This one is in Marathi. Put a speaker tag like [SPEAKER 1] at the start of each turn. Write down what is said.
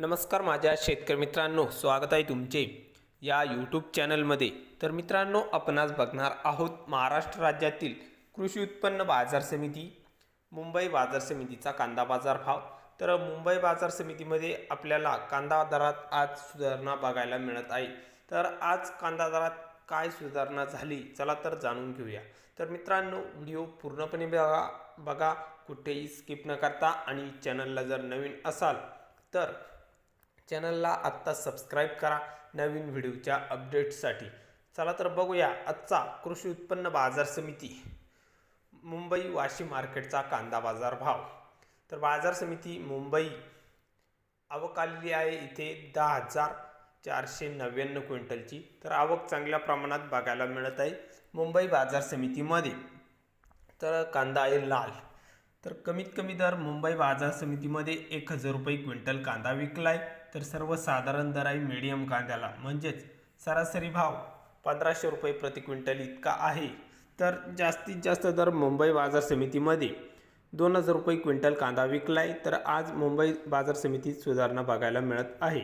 [SPEAKER 1] नमस्कार माझ्या शेतकरी मित्रांनो स्वागत आहे तुमचे या यूट्यूब चॅनलमध्ये तर मित्रांनो आपण आज बघणार आहोत महाराष्ट्र राज्यातील कृषी उत्पन्न बाजार समिती मुंबई बाजार समितीचा कांदा बाजार भाव. तर मुंबई बाजार समितीमध्ये आपल्याला कांदा दरात आज सुधारणा बघायला मिळत आहे. तर आज कांदा दरात काय सुधारणा झाली चला तर जाणून घेऊया. तर मित्रांनो व्हिडिओ पूर्णपणे बघा बघा कुठेही स्किप न करता आणि चॅनलला जर नवीन असाल तर चॅनलला आत्ता सबस्क्राईब करा. नवीन व्हिडिओच्या अपडेट्ससाठी चला तर बघूया आजचा कृषी उत्पन्न बाजार समिती. मुंबई वाशी मार्केटचा कांदा बाजार भाव. तर बाजार समिती मुंबई आवक आलेली आहे इथे दहा हजार चारशे नव्याण्णव क्विंटलची. तर आवक चांगल्या प्रमाणात बघायला मिळत आहे मुंबई बाजार समितीमध्ये. तर कांदा आहे लाल. तर कमीत कमी दर मुंबई बाजार समितीमध्ये एक हजार रुपये क्विंटल कांदा विकलाय. तर सर्वसाधारण दर आहे मीडियम कांद्याला म्हणजेच सरासरी भाव पंधराशे रुपये प्रति क्विंटल इतका आहे. तर जास्तीत जास्त दर मुंबई बाजार समितीमध्ये दोन हजार रुपये क्विंटल कांदा विकलाय. तर आज मुंबई बाजार समितीत सुधारणा बघायला मिळत आहे.